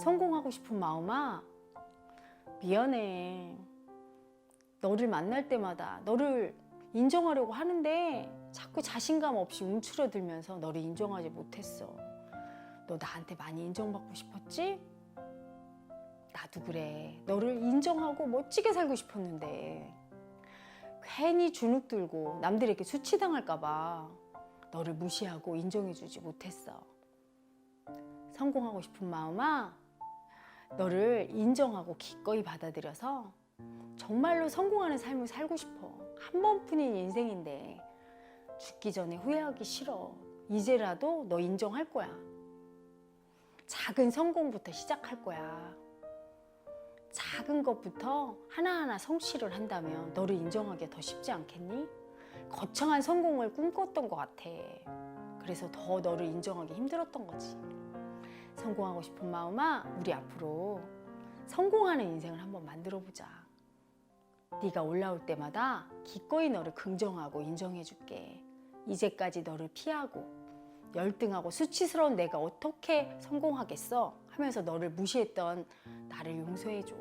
성공하고 싶은 마음아, 미안해. 너를 만날 때마다 너를 인정하려고 하는데 자꾸 자신감 없이 움츠러들면서 너를 인정하지 못했어. 너 나한테 많이 인정받고 싶었지? 나도 그래. 너를 인정하고 멋지게 살고 싶었는데 괜히 주눅 들고 남들에게 수치당할까봐 너를 무시하고 인정해주지 못했어. 성공하고 싶은 마음아, 너를 인정하고 기꺼이 받아들여서 정말로 성공하는 삶을 살고 싶어. 한 번뿐인 인생인데 죽기 전에 후회하기 싫어. 이제라도 너 인정할 거야. 작은 성공부터 시작할 거야. 작은 것부터 하나하나 성취를 한다면 너를 인정하기 더 쉽지 않겠니? 거창한 성공을 꿈꿨던 것 같아. 그래서 더 너를 인정하기 힘들었던 거지. 성공하고 싶은 마음아, 우리 앞으로 성공하는 인생을 한번 만들어 보자. 네가 올라올 때마다 기꺼이 너를 긍정하고 인정해 줄게. 이제까지 너를 피하고 열등하고 수치스러운 내가 어떻게 성공하겠어? 하면서 너를 무시했던 나를 용서해 줘.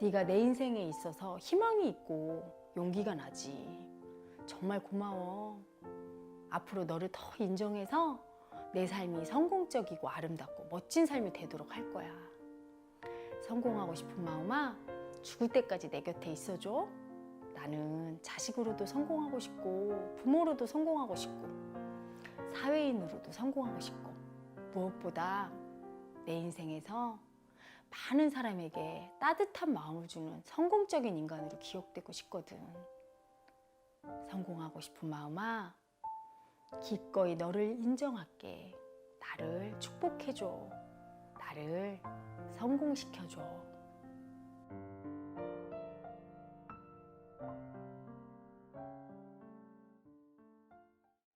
네가 내 인생에 있어서 희망이 있고 용기가 나지. 정말 고마워. 앞으로 너를 더 인정해서 내 삶이 성공적이고 아름답고 멋진 삶이 되도록 할 거야. 성공하고 싶은 마음아, 죽을 때까지 내 곁에 있어줘. 나는 자식으로도 성공하고 싶고, 부모로도 성공하고 싶고, 사회인으로도 성공하고 싶고, 무엇보다 내 인생에서 많은 사람에게 따뜻한 마음을 주는 성공적인 인간으로 기억되고 싶거든. 성공하고 싶은 마음아, 기꺼이 너를 인정할게. 나를 축복해줘. 나를 성공시켜줘.